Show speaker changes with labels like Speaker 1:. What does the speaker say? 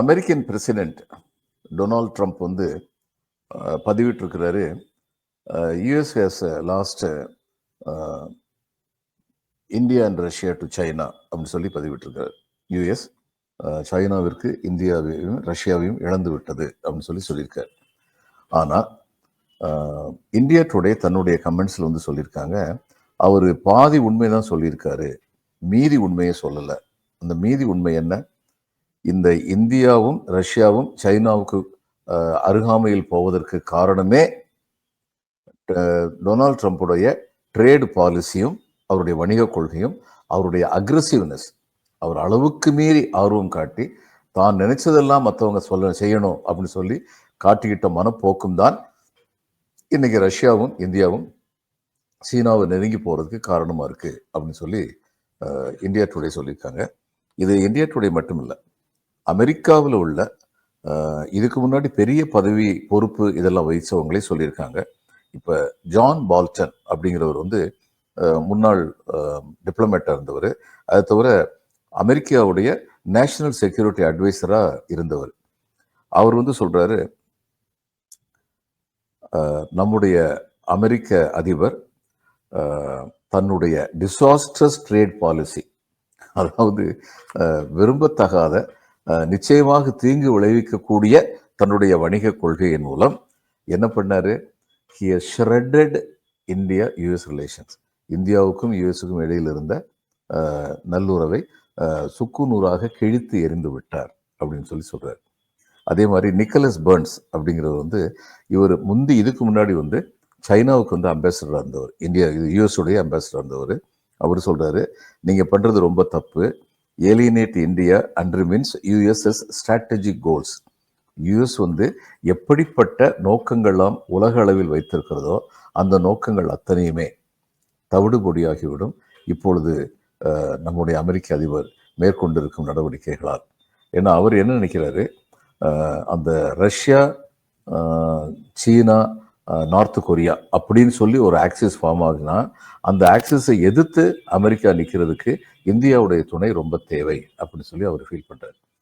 Speaker 1: American president Donald Trump வந்து பதிவிட்டிருக்கிறாரு. US has lost India and Russia to China அப்படின்னு சொல்லி பதிவிட்டிருக்கிறார். US சைனாவிற்கு இந்தியாவையும் ரஷ்யாவையும் இழந்து விட்டது அப்படின்னு சொல்லி சொல்லியிருக்காரு. ஆனால் இந்தியா டுடே தன்னுடைய கமெண்ட்ஸில் வந்து சொல்லியிருக்காங்க. அவர் பாதி உண்மை தான் சொல்லியிருக்காரு. மீதி உண்மையை சொல்லலை. அந்த மீதி உண்மை என்ன? இந்த இந்தியாவும் ரஷ்யாவும் சைனாவுக்கு அருகாமையில் போவதற்கு காரணமே டொனால்ட் ட்ரம்ப்புடைய ட்ரேடு பாலிசியும் அவருடைய வணிக கொள்கையும் அவருடைய அக்ரஸிவ்னஸ். அவர் அளவுக்கு மீறி ஆர்வம் காட்டி தான் நினைச்சதெல்லாம் மற்றவங்க சொல்ல செய்யணும் அப்படின்னு சொல்லி காட்டிக்கிட்ட மனப்போக்கும் தான் இன்னைக்கு ரஷ்யாவும் இந்தியாவும் சீனாவை நெருங்கி போகிறதுக்கு காரணமாக இருக்குது அப்படின்னு சொல்லி இந்தியா டுடே சொல்லியிருக்காங்க. இது இந்தியா டுடே மட்டும் இல்லை அமெரிக்காவில் உள்ள இதுக்கு முன்னாடி பெரிய பதவி பொறுப்பு இதெல்லாம் வகித்தவங்களே சொல்லியிருக்காங்க. இப்போ ஜான் பால்டன் அப்படிங்கிறவர் வந்து முன்னாள் டிப்ளமேட்டாக இருந்தவர். அது தவிர அமெரிக்காவுடைய நேஷனல் செக்யூரிட்டி அட்வைசராக இருந்தவர். அவர் வந்து சொல்கிறாரு நம்முடைய அமெரிக்க அதிபர் தன்னுடைய டிசாஸ்டர்ஸ் ட்ரேட் பாலிசி அதாவது விரும்பத்தகாத நிச்சயமாக தீங்கு விளைவிக்கக்கூடிய தன்னுடைய வணிக கொள்கையின் மூலம் என்ன பண்ணாரு? He shredded India US relations இந்தியாவுக்கும் யூஎஸுக்கும் இடையில் இருந்த நல்லுறவை சுக்கு நூறாக கிழித்து எறிந்து விட்டார் அப்படின்னு சொல்லி சொல்கிறார் அதே மாதிரி நிக்கலஸ் பர்ன்ஸ் அப்படிங்கிறது வந்து இவர் முந்தி இதுக்கு முன்னாடி வந்து சைனாவுக்கு வந்து அம்பாசிடராக இருந்தவர். இந்தியா யூஎஸ் உடைய இருந்தவர். அவர் சொல்கிறாரு நீங்கள் பண்ணுறது ரொம்ப தப்பு. Alienate India undermines US's strategic goals US வந்து எப்படிப்பட்ட நோக்கங்கள்லாம் உலக அளவில் வைத்திருக்கிறதோ அந்த நோக்கங்கள் அத்தனையுமே தவிடுபொடியாகிவிடும். இப்பொழுது நம்முடைய அமெரிக்க அதிபர் மேற்கொண்டிருக்கும் நடவடிக்கைகளால். ஏன்னா அவர் என்ன நினைக்கிறாரு? அந்த ரஷ்யா சீனா நார்த் கொரியா அப்படின்னு சொல்லி ஒரு ஆக்சிஸ் ஃபார்ம் ஆகுனா அந்த ஆக்சிஸை எதிர்த்து அமெரிக்கா நிற்கிறதுக்கு இந்தியாவுடைய துணை ரொம்ப தேவை அப்படின்னு சொல்லி அவர் ஃபீல் பண்ணுறாரு